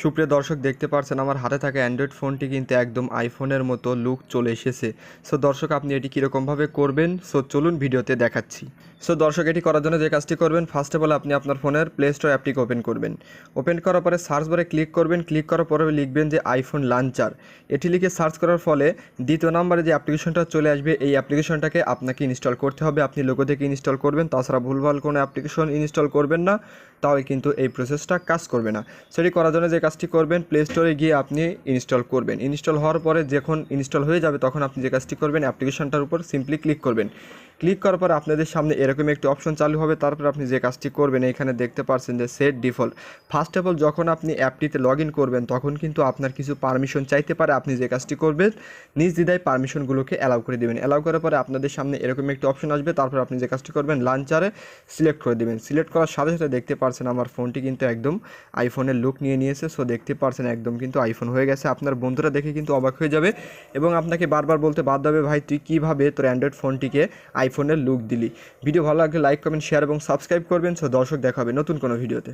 সুপ্রিয় দর্শক, দেখতে পারছেন আমার হাতে থাকা অ্যান্ড্রয়েড ফোনটি কিন্তু একদম আইফোনের মতো লুক চলে এসেছে। সো দর্শক, আপনি এটি কীরকমভাবে করবেন? সো চলুন ভিডিওতে দেখাচ্ছি। সো দর্শক, এটি করার জন্য যে কাজটি করবেন ফার্স্ট অফ অল আপনি আপনার ফোনের প্লে স্টোর অ্যাপটিকে ওপেন করবেন। ওপেন করার পরে সার্চ বারে ক্লিক করবেন। ক্লিক করার পরে লিখবেন যে আইফোন লাঞ্চার এটি লিখে সার্চ করার ফলে দ্বিতীয় নম্বরে যে অ্যাপ্লিকেশনটা চলে আসবে, এই অ্যাপ্লিকেশনটাকে আপনাকে ইনস্টল করতে হবে। আপনি লোগো থেকে ইনস্টল করবেন। তাছাড়া ভুলভাল কোনো অ্যাপ্লিকেশন ইনস্টল করবেন না। তাহলে কিন্তু এই প্রসেসটা কাজ করবে না। সেটি করার জন্য যে কাজটি করবেন প্লে স্টোরে গিয়ে আপনি ইনস্টল করবেন। ইনস্টল হওয়ার পরে যখন ইনস্টল হয়ে যাবে, তখন আপনি যে কাজটি করবেন অ্যাপ্লিকেশনটার উপর সিম্পলি ক্লিক করবেন। ক্লিক করার পর আপনাদের সামনে এরকম একটি অপশন চালু হবে। তারপর আপনি যে কাজটি করবেন, এখানে দেখতে পাচ্ছেন যে set default first of all যখন আপনি অ্যাপটিতে লগ করবেন, তখন কিন্তু আপনার কিছু পারমিশন চাইতে পারে আপনি যে কাজটি করবেন, নিজ দ্বিধায় পারমিশনগুলোকে অ্যালাউ করে দেবেন। অ্যালাউ করার পরে আপনাদের সামনে এরকম একটি অপশন আসবে। তারপর আপনি যে কাজটি করবেন লাঞ্চারে সিলেক্ট করে দেবেন। সিলেক্ট করার সাথে সাথে দেখতে পারছেন আমার ফোনটি কিন্তু একদম আইফোনের লুক নিয়ে নিয়েছে। সো দেখতে পারছেন একদম কিন্তু আইফোন হয়ে গেছে। আপনার বন্ধুরা দেখে কিন্তু অবাক হয়ে যাবে এবং আপনাকে বারবার বলতে বাধ্য হবে, ভাই, তুই কীভাবে তোর অ্যান্ড্রয়েড ফোনটিকে আইফোনের লুক দিলি। ভিডিও ভালো লাগলে লাইক কমেন্ট শেয়ার এবং সাবস্ক্রাইব করবেন। সো দর্শক দেখাবে নতুন কোনো ভিডিওতে